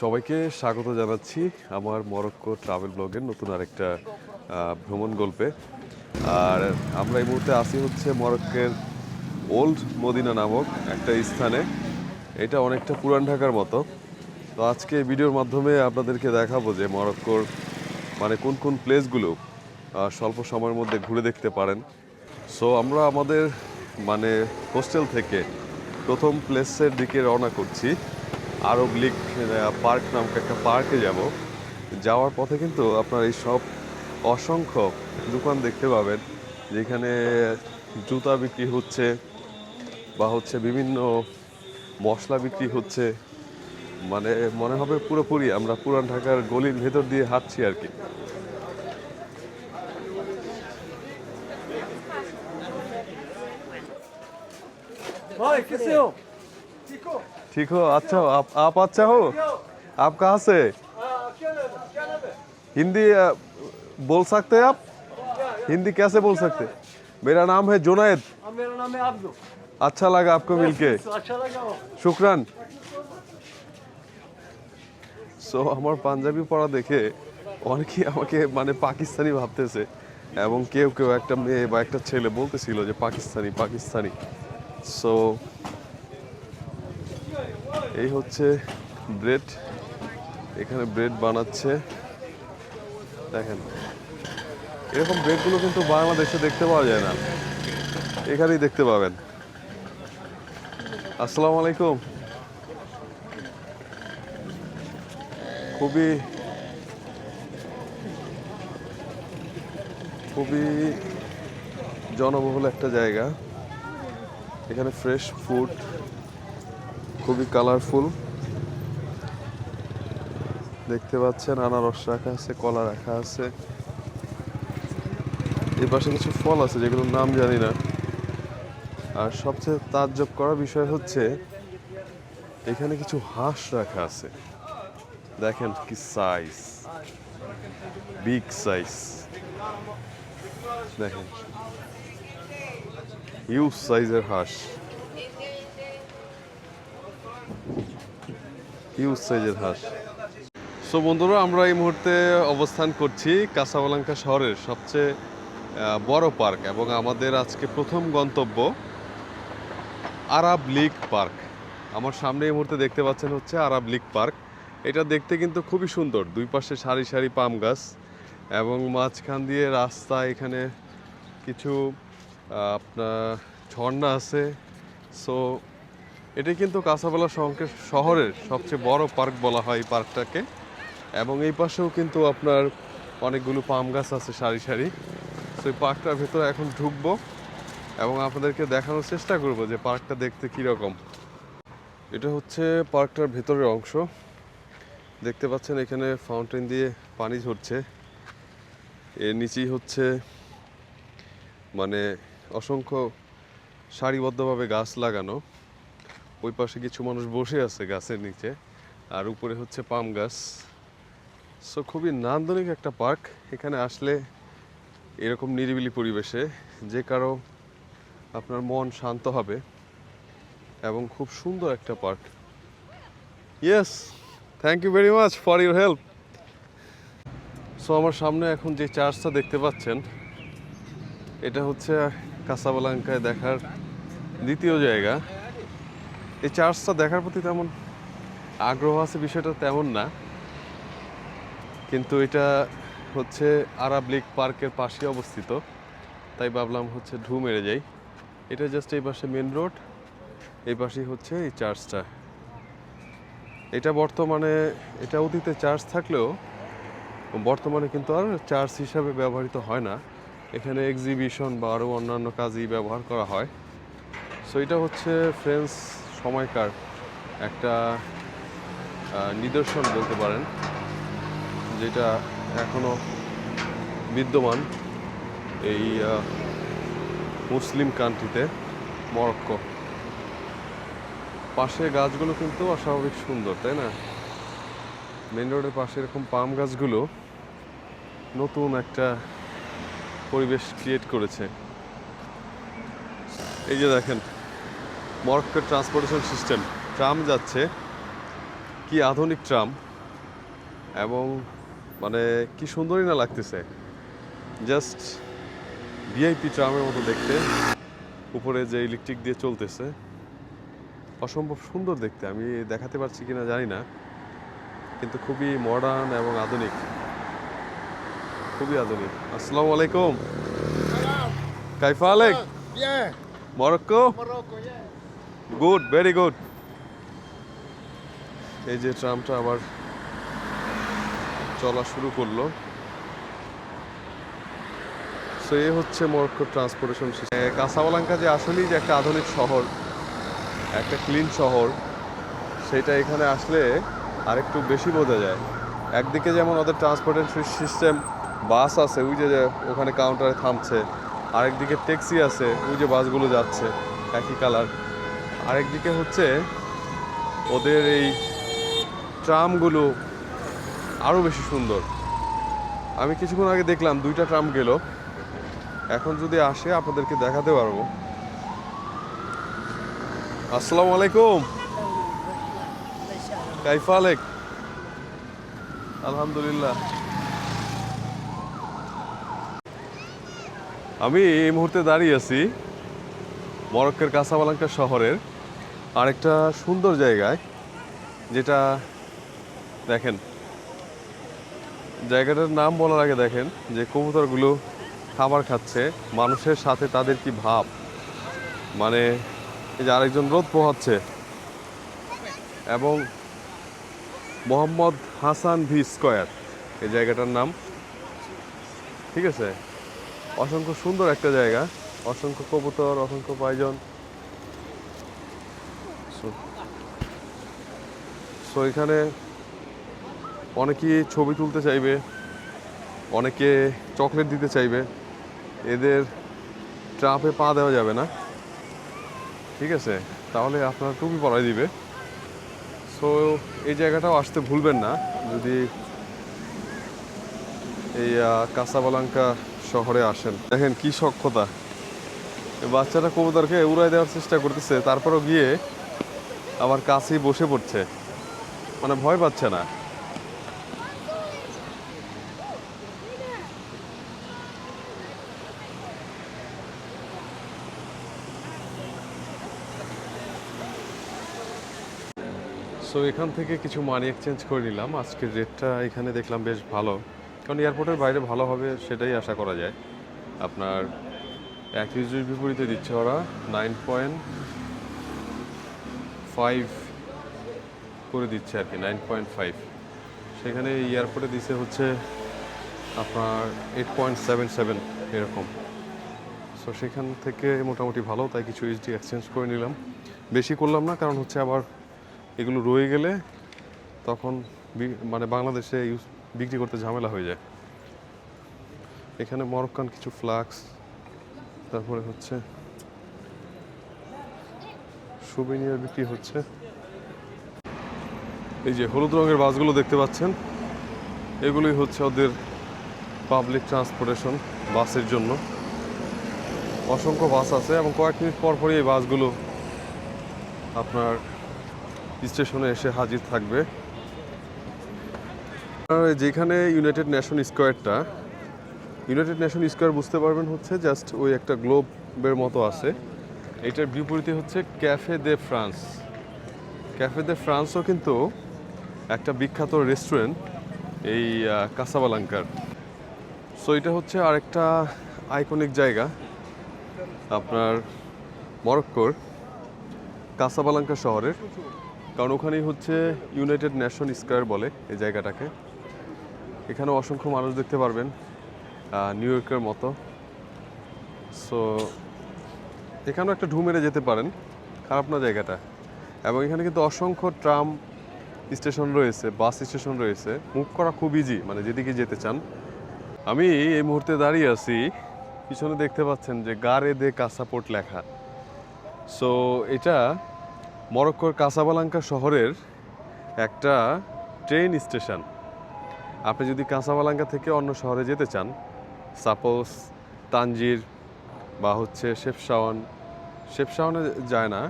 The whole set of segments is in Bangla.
সবাইকে স্বাগত জানাচ্ছি আমার মরক্কো ট্রাভেল ব্লগের নতুন আরেকটা ভ্রমণ গল্পে। আর আমরা এই মুহূর্তে আসি হচ্ছে মরক্কের ওল্ড মদিনা নামক একটা স্থানে। এটা অনেকটা পুরান ঢাকার মতো। তো আজকে ভিডিওর মাধ্যমে আপনাদেরকে দেখাবো যে মরক্কোর মানে কোন কোন প্লেসগুলো স্বল্প সময়ের মধ্যে ঘুরে দেখতে পারেন। সো আমরা আমাদের মানে হোস্টেল থেকে প্রথম প্লেসের দিকে রওনা করছি। আরব লিগ পার্ক নামক একটা পার্কে যাব যাওয়ার পথে কিন্তু আপনার এই সব অসংখ্য দোকান দেখতে পাবেন যেখানে জুতা বিক্রি হচ্ছে বা হচ্ছে বিভিন্ন মশলা বিক্রি হচ্ছে মানে মনে হবে পুরোপুরি আমরা পুরান ঢাকার গলির ভেতর দিয়ে হাঁটছি আর কি Oi, que seu? Ficou. ठीक हो अच्छा हो आप आप अच्छा हो आप कहाँ से हिंदी अ, बोल सकते हैं आप हिंदी कैसे बोल सकते मेरा नाम है जुनैद हाँ, मेरा नाम है अब्दू अच्छा लगा आपको मिलके अच्छा लगा हो শুক্রান সো আমার পাঞ্জাবি পড়া দেখে অনেকেই আমাকে মানে পাকিস্তানি ভাবতেছে এবং কেউ কেউ একটা মেয়ে বা একটা ছেলে বলতেছিল যে পাকিস্তানি পাকিস্তানি সো এই হচ্ছে ব্রেড। এখানে ব্রেড বানাচ্ছে। দেখেন, এরকম ব্রেডগুলো কিন্তু বাংলাদেশে দেখতে পাওয়া যায় না। এখানেই দেখতে পাবেন। আসসালামু আলাইকুম। খুবই খুবই জনবহুল একটা জায়গা। এখানে ফ্রেশ ফুড খুবই কালারফুল দেখতে পাচ্ছেন, আনারস রাখা আছে, কলা রাখা আছে। এই পাশে কিছু ফল আছে, যেগুলোর নাম জানি না। আর সবচেয়ে তাজ্জব করা বিষয় হচ্ছে, এখানে কিছু হাঁস রাখা আছে। দেখেন কি সাইজ বিগ সাইজ দেখেন। হিউজ সাইজের হাঁস। হিউজ সাইজের হাঁস সো বন্ধুরা, আমরা এই মুহূর্তে অবস্থান করছি কাসাবলাঙ্কা শহরের সবচেয়ে বড় পার্ক এবং আমাদের আজকে প্রথম গন্তব্য আরাব লীগ পার্ক। আমার সামনে এই মুহূর্তে দেখতে পাচ্ছেন হচ্ছে আরাব লীগ পার্ক। এটা দেখতে কিন্তু খুবই সুন্দর, দুই পাশে সারি সারি পাম গাছ এবং মাঝখান দিয়ে রাস্তা, এখানে কিছু আপনার ঝর্ণা আছে। সো এটি কিন্তু কাঁচাবেলা শহরের সবচেয়ে বড় পার্ক বলা হয় এই পার্কটাকে। এবং এই পাশেও কিন্তু আপনার অনেকগুলো পাম গাছ আছে সারি সারি। তো এই পার্কটার ভেতরে এখন ঢুকবো এবং আপনাদেরকে দেখানোর চেষ্টা করব যে পার্কটা দেখতে কীরকম। এটা হচ্ছে পার্কটার ভেতরের অংশ। দেখতে পাচ্ছেন এখানে ফাউন্টেন দিয়ে পানি ঝরছে। এর নিচেই হচ্ছে মানে অসংখ্য সারিবদ্ধভাবে গাছ লাগানো। ওই পাশে কিছু মানুষ বসে আছে গাছের নিচে, আর উপরে হচ্ছে পাম গাছ। সো খুবই নান্দনিক একটা পার্ক। এখানে আসলে এরকম নিরিবিলি পরিবেশে যে কারও আপনার মন শান্ত হবে এবং খুব সুন্দর একটা park. Yes thank you very much for your help so আমার সামনে এখন যে চার্চটা দেখতে পাচ্ছেন, এটা হচ্ছে কাসাবালাঙ্কায় দেখার দ্বিতীয় জায়গা। এই চার্চটা দেখার প্রতি তেমন আগ্রহ আছে বিষয়টা তেমন না। কিন্তু এটা হচ্ছে আরাব লীগ পার্কের পাশে অবস্থিত। তাই ভাবলাম হচ্ছে ঢু মেরে যাই। এটা জাস্ট এই পাশে মেন রোড এই পাশেই হচ্ছে এই চার্চটা। এটা বর্তমানে, এটা অতীতে চার্চ থাকলেও বর্তমানে কিন্তু আর চার্চ হিসাবে ব্যবহৃত হয় না। এখানে এক্সিবিশন বা আরও অন্যান্য কাজেই ব্যবহার করা হয়। সো এটা হচ্ছে ফ্রেন্স সময়কার একটা নিদর্শন বলতে পারেন, যেটা এখনও বিদ্যমান এই মুসলিম কান্ট্রিতে, মরক্কো। পাশে গাছগুলো কিন্তু অস্বাভাবিক সুন্দর, তাই না? মেন রোডের পাশে এরকম পাম গাছগুলো নতুন একটা পরিবেশ ক্রিয়েট করেছে। এই যে দেখেন মরক্কোর ট্রান্সপোর্টেশন সিস্টেম। ট্রাম যাচ্ছে। কি আধুনিক ট্রাম। এবং মানে কি সুন্দরই না লাগতেছে। জাস্ট ভিআইপি ট্রামের মতো দেখতে। উপরে যে ইলেকট্রিক দিয়ে চলতেছে। অসম্ভব সুন্দর দেখতে। আমি দেখাতে পারছি কিনা জানি না। কিন্তু খুবই মডার্ন এবং আধুনিক। খুবই আধুনিক। আসসালামু আলাইকুম। কাইফা আলেক Bien, Morocco yeah. Good very good এই যে ট্রামটা আবার চলা শুরু করল। সো এ হচ্ছে মরক্কো ট্রান্সপোর্টেশন কাসাবালাঙ্কা যে আসলেই যে একটা আধুনিক শহর, একটা ক্লিন শহর, সেটা এখানে আসলে আরেকটু বেশি বোঝা যায়। একদিকে যেমন ওদের ট্রান্সপোর্টেশন সিস্টেম বাস আছে, ওই যে ওখানে কাউন্টারে থামছে, আরেকদিকে ট্যাক্সি আছে, ওই যে বাসগুলো যাচ্ছে, একই কালার আরেকদিকে হচ্ছে ওদের এই ট্রামগুলো আরও বেশি সুন্দর। আমি কিছুক্ষণ আগে দেখলাম দুইটা ট্রাম গেল। এখন যদি আসে, আপনাদেরকে দেখাতে পারব। আসসালামু আলাইকুম। কাইফা আলেক। আলহামদুলিল্লাহ। আমি এই মুহূর্তে দাঁড়িয়ে আছি মরক্কের কাসাবালাঙ্কা শহরের আরেকটা সুন্দর জায়গায় যেটা, দেখেন, জায়গাটার নাম বলার আগে দেখেন যে কবুতরগুলো খাবার খাচ্ছে, মানুষের সাথে তাদের কি ভাব? মানে এই যে আরেকজন রোদ পোহাচ্ছে। এবং মোহাম্মদ হাসান ভি স্কয়ার, এই জায়গাটার নাম। ঠিক আছে? অসংখ্য সুন্দর একটা জায়গা, অসংখ্য কবুতর, অসংখ্য পাইজন। সো এখানে অনেকেই ছবি তুলতে চাইবে, অনেকে চকলেট দিতে চাইবে। এদের ট্রাপে পা দেওয়া যাবে না। ঠিক আছে? তাহলে আপনার টুপি পরাই দিবে। সো এই জায়গাটাও আসতে ভুলবেন না। যদি এই কাসাবালাঙ্কা শহরে আসেন। দেখেন কি সক্ষতা। এই বাচ্চাটা কবুতরকে উড়াই দেওয়ার চেষ্টা করতেছে, তারপরও গিয়ে আবার কাছেই বসে পড়ছে। মানে ভয় পাচ্ছে না। সো এখান থেকে কিছু মানি এক্সচেঞ্জ করে নিলাম। আজকের রেটটা এখানে দেখলাম বেশ ভালো। কারণ এয়ারপোর্টের বাইরে ভালো হবে সেটাই আশা করা যায়। আপনার এক ইউজের বিপরীতে দিচ্ছে ওরা নাইন পয়েন্ট ফাইভ করে দিচ্ছে আর কি নাইন পয়েন্ট ফাইভ সেখানে এয়ারপোর্টে দিচ্ছে হচ্ছে আপনার এইট পয়েন্ট সেভেন সেভেন এরকম। সো সেখান থেকে মোটামুটি ভালো, তাই কিছু এইচডি এক্সচেঞ্জ করে নিলাম। বেশি করলাম না, কারণ হচ্ছে আবার এগুলো রয়ে গেলে তখন মানে বাংলাদেশে ইউজ বিক্রি করতে ঝামেলা হয়ে যায়। এখানে মরক্কান কিছু ফ্লাক্স তারপরে হচ্ছে সুবিনিয়ার বিক্রি হচ্ছে। এই যে হলুদ রঙের বাসগুলো দেখতে পাচ্ছেন, এগুলোই হচ্ছে ওদের পাবলিক ট্রান্সপোর্টেশন বাসের জন্য। অসংখ্য বাস আছে এবং কয়েক মিনিট পর পরই এই বাসগুলো আপনার স্টেশনে এসে হাজির থাকবে। যেখানে ইউনাইটেড নেশন স্কোয়ারটা ইউনাইটেড নেশন স্কোয়ার বুঝতে পারবেন হচ্ছে জাস্ট ওই একটা গ্লোবের মতো আছে। এটার বিপরীতে হচ্ছে cafe de France cafe de ফ্রান্সও কিন্তু একটা বিখ্যাত রেস্টুরেন্ট এই কাসাবালাঙ্কার সো এটা হচ্ছে আরেকটা আইকনিক জায়গা, আপনার মরক্কোর কাসাবালাঙ্কা শহরের, কারণ ওখানেই হচ্ছে ইউনাইটেড নেশন স্কোয়ার বলে এই জায়গাটাকে। এখানে অসংখ্য মানুষ দেখতে পারবেন নিউ ইয়র্কের মতো। সো এখানেও একটা ঢু মেরে যেতে পারেন, খারাপ না জায়গাটা। এবং এখানে কিন্তু অসংখ্য ট্রাম স্টেশন রয়েছে, বাস স্টেশন রয়েছে। মুভ করা খুব ইজি মানে যেদিকে যেতে চান। আমি এই মুহূর্তে দাঁড়িয়ে আছি, পিছনে দেখতে পাচ্ছেন যে গারে দে কাসাপোর্ট লেখা। সো এটা মরক্কোর কাসাবালাঙ্কা শহরের একটা ট্রেন স্টেশন আপনি যদি কাসাবালাঙ্কা থেকে অন্য শহরে যেতে চান, সাপোজ তানজির বা হচ্ছে শেফশাওয়ান শেফশাওয়ানে যায় না।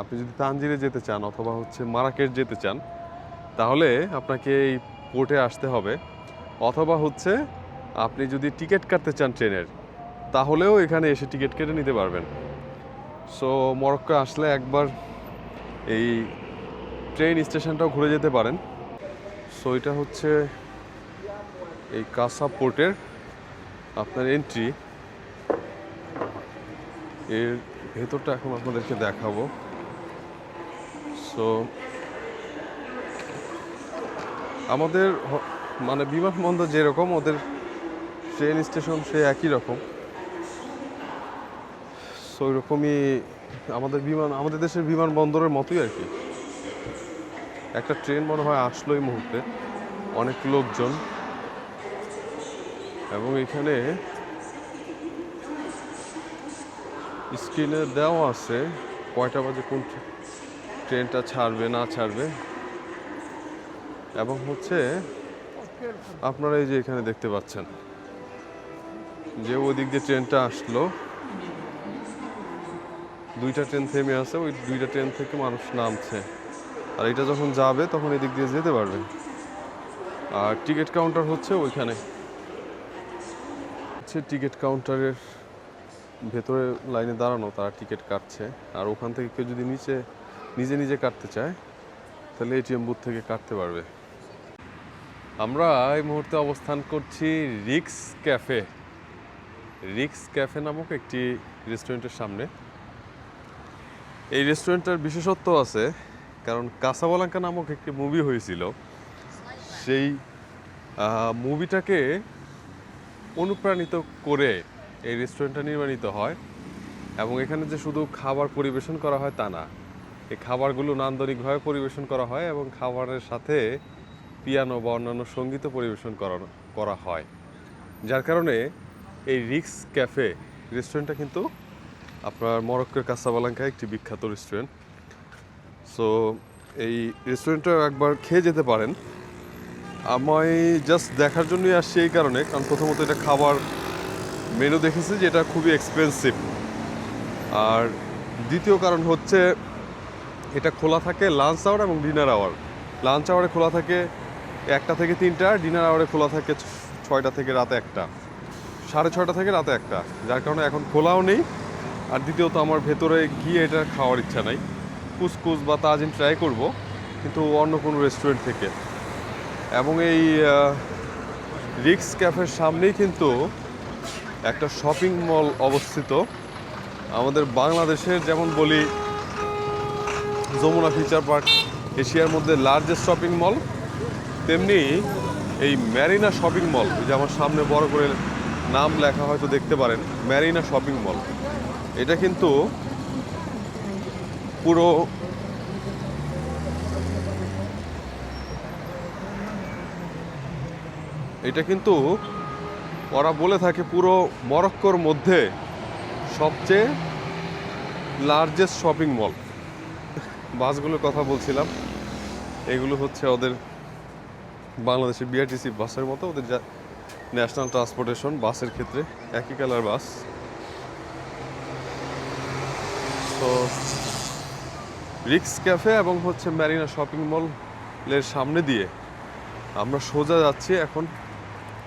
আপনি যদি তানজিরে যেতে চান অথবা হচ্ছে মারাকেট যেতে চান তাহলে আপনাকে এই পোর্টে আসতে হবে। অথবা হচ্ছে আপনি যদি টিকিট কাটতে চান ট্রেনের, তাহলেও এখানে এসে টিকিট কেটে নিতে পারবেন। সো মরক্কো আসলে একবার এই ট্রেন স্টেশনটাও ঘুরে যেতে পারেন। সো এটা হচ্ছে এই কাসা পোর্টের আপনার এন্ট্রি এর ভেতরটা এখন আপনাদেরকে দেখাবো। সো আমাদের মানে বিমানবন্দর যেরকম, ওদের ট্রেন স্টেশন সে একই রকম। সো ওইরকমই আমাদের বিমান, আমাদের দেশের বিমানবন্দরের মতোই আর কি। একটা ট্রেন মনে হয় আসলো এই মুহূর্তে, অনেক লোকজন। এবং এখানে স্ক্রিনে দেওয়া আছে কয়টা বাজে কোন ট্রেনটা ছাড়বে, না ছাড়বে। এবং হচ্ছে আপনারা এই যে এখানে দেখতে পাচ্ছেন যে ওদিক দিয়ে ট্রেনটা আসলো। দুইটা ট্রেন থেমে আছে, ওই দুইটা ট্রেন থেকে মানুষ নামছে। আর এটা যখন যাবে, তখন এদিক দিয়ে যেতে পারবে। আর টিকিট কাউন্টার হচ্ছে ওইখানে। হচ্ছে টিকিট কাউন্টারের ভেতরে লাইনে দাঁড়ানো, তারা টিকিট কাটছে। আর ওখান থেকে কেউ যদি নিচে, নিজে নিজে কাটতে চায়, তাহলে এটিএম বুথ থেকে কাটতে পারবে। আমরা এই মুহূর্তে অবস্থান করছি রিক্স ক্যাফে। রিক্স ক্যাফে নামক একটি রেস্টুরেন্টের সামনে। এই রেস্টুরেন্টটার বিশেষত্ব আছে, কারণ কাসাবালাঙ্কা নামক একটি মুভি হয়েছিল। সেই মুভিটাকে অনুপ্রাণিত করে এই রেস্টুরেন্টটা নির্মাণিত হয় এবং এখানে যে শুধু খাবার পরিবেশন করা হয় তা না, এই খাবারগুলো নান্দনিকভাবে পরিবেশন করা হয় এবং খাবারের সাথে পিয়ানো বা অন্যান্য সংগীত পরিবেশন করা হয়। যার কারণে এই রিক্স ক্যাফে রেস্টুরেন্টটা কিন্তু আপনার মরক্কোর কাসাবালাঙ্কায় একটি বিখ্যাত রেস্টুরেন্ট সো এই রেস্টুরেন্টটা একবার খেয়ে যেতে পারেন। আমি জাস্ট দেখার জন্যই আসছি এই কারণে, কারণ প্রথমত এটা খাবার মেনু দেখেছি যে এটা খুবই এক্সপেন্সিভ আর দ্বিতীয় কারণ হচ্ছে, এটা খোলা থাকে লাঞ্চ আওয়ার এবং ডিনার আওয়ার লাঞ্চ আওয়ারে খোলা থাকে একটা থেকে তিনটা ডিনার আওয়ারে খোলা থাকে ছয়টা থেকে রাতে একটা। সাড়ে ছয়টা থেকে রাতে একটা, যার কারণে এখন খোলাও নেই। আর দ্বিতীয়ত আমার ভেতরে গিয়ে এটা খাওয়ার ইচ্ছা নাই। কুসকুস বা তাজিন ট্রাই করব, কিন্তু অন্য কোনো রেস্টুরেন্ট থেকে। এবং এই রিক্স ক্যাফের সামনেই কিন্তু একটা শপিং মল অবস্থিত। আমাদের বাংলাদেশের যেমন বলি, যমুনা ফিচার পার্ক, এশিয়ার মধ্যে লার্জেস্ট শপিং মল তেমনি এই ম্যারিনা শপিং মল যে আমার সামনে বড় করে নাম লেখা হয়তো দেখতে পারেন, ম্যারিনা শপিং মল। এটা কিন্তু পুরো এটা কিন্তু ওরা বলে থাকে পুরো মরক্কোর মধ্যে সবচেয়ে লার্জেস্ট শপিং মল বাসগুলোর কথা বলছিলাম, এগুলো হচ্ছে ওদের বাংলাদেশের বিআরটিসি বাসের মতো ওদের যা ন্যাশনাল ট্রান্সপোর্টেশন বাসের ক্ষেত্রে একই কালার বাস। তো রিক্স ক্যাফে এবং হচ্ছে ম্যারিনা শপিং মলের সামনে দিয়ে আমরা সোজা যাচ্ছি এখন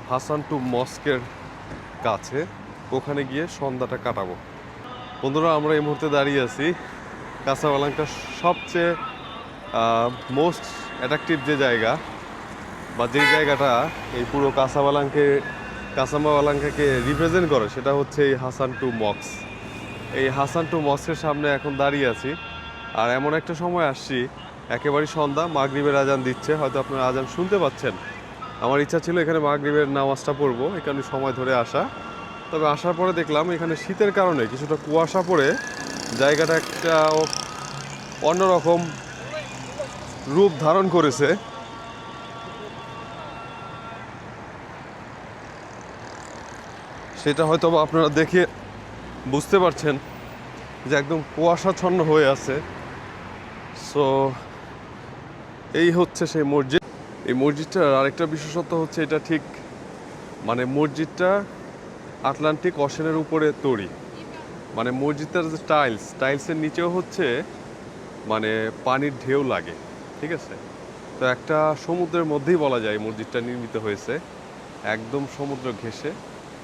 হাসান টু মস্কের কাছে। ওখানে গিয়ে সন্ধ্যাটা কাটাবো। বন্ধুরা, আমরা এই মুহূর্তে দাঁড়িয়ে আছি কাসাবালাঙ্কার সবচেয়ে মোস্ট অ্যাট্রাকটিভ যে জায়গা বা যে জায়গাটা এই পুরো কাসাবালাঙ্কে কাসামাবালাঙ্কাকে রিপ্রেজেন্ট করে, সেটা হচ্ছে এই হাসান টু মক্স এই হাসান টু মক্সের সামনে এখন দাঁড়িয়ে আছি। আর এমন একটা সময় আসছি একেবারে সন্ধ্যা, মাগরিবের আজান দিচ্ছে, হয়তো আপনারা আজান শুনতে পাচ্ছেন। আমার ইচ্ছা ছিল এখানে মাগরিবের নামাজটা পড়ব এখানে সময় ধরে আসা। তবে আসার পরে দেখলাম এখানে শীতের কারণে কিছুটা কুয়াশা পড়ে, জায়গাটা একটা অন্যরকম রূপ ধারণ করেছে। সেটা হয়তো বা আপনারা দেখে বুঝতে পারছেন যে একদম কুয়াশাচ্ছন্ন হয়ে আছে। সো এই হচ্ছে সেই মসজিদ। এই মসজিদটার আরেকটা বিশেষত্ব হচ্ছে এটা ঠিক মানে মসজিদটা আটলান্টিক অশানের উপরে তৈরি। মানে মসজিদটার যে টাইলস, টাইলসের নিচেও হচ্ছে মানে পানির ঢেউ লাগে, ঠিক আছে? তো একটা সমুদ্রের মধ্যেই বলা যায় মসজিদটা নির্মিত হয়েছে। একদম সমুদ্র ঘেঁষে।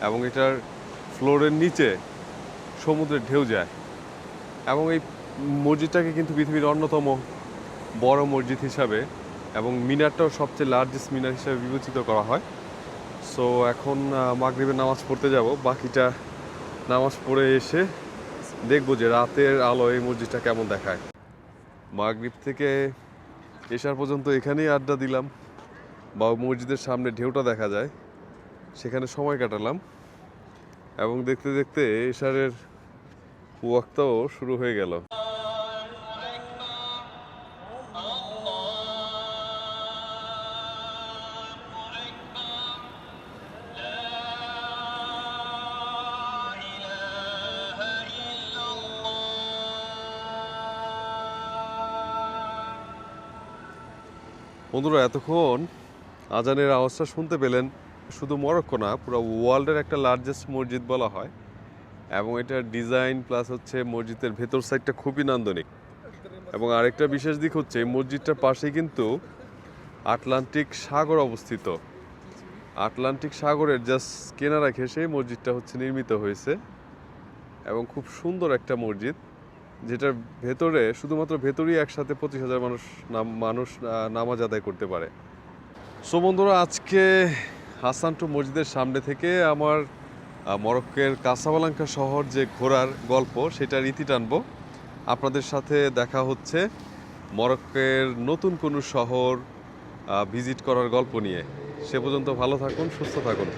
এবং এটার ফ্লোরের নিচে সমুদ্রের ঢেউ যায়। এবং এই মসজিদটাকে কিন্তু পৃথিবীর অন্যতম বড় মসজিদ হিসাবে এবং মিনারটাও সবচেয়ে লার্জেস্ট মিনার হিসাবে বিবেচিত করা হয়। সো এখন মাগরিবের নামাজ পড়তে যাব। বাকিটা নামাজ পড়ে এসে দেখব যে রাতের আলো এই মসজিদটা কেমন দেখায়। মাগরিব থেকে এসার পর্যন্ত এখানেই আড্ডা দিলাম। বা মসজিদের সামনে ঢেউটা দেখা যায়। সেখানে সময় কাটালাম এবং দেখতে দেখতে এশারের ওয়াক্তাও শুরু হয়ে গেল। বন্ধুরা, এতক্ষণ আজানের আওয়াজটা শুনতে পেলেন শুধু মরক্কো না, পুরো ওয়ার্ল্ডের একটা লার্জেস্ট মসজিদ বলা হয়। এবং এটার ডিজাইন প্লাস হচ্ছে মসজিদের ভেতর সাইডটা খুবই নান্দনিক। এবং আরেকটা বিশেষ দিক হচ্ছে, এই মসজিদটার পাশেই কিন্তু আটলান্টিক সাগর অবস্থিত। আটলান্টিক সাগরের জাস্ট কেনারা ঘেঁষে এই মসজিদটা হচ্ছে নির্মিত হয়েছে। এবং খুব সুন্দর একটা মসজিদ, যেটার ভেতরে শুধুমাত্র ভেতরেই একসাথে পঁচিশ হাজার মানুষ মানুষ নামাজ আদায় করতে পারে। সো বন্ধুরা, আজকে হাসানটু মসজিদের সামনে থেকে আমার মরক্কের মরক্কোর কাসাবালাঙ্কা শহর যে ঘোরার গল্প, সেটার ইতি টানব। আপনাদের সাথে দেখা হচ্ছে মরক্কের নতুন কোনো শহর ভিজিট করার গল্প নিয়ে। সে পর্যন্ত ভালো থাকুন, সুস্থ থাকুন।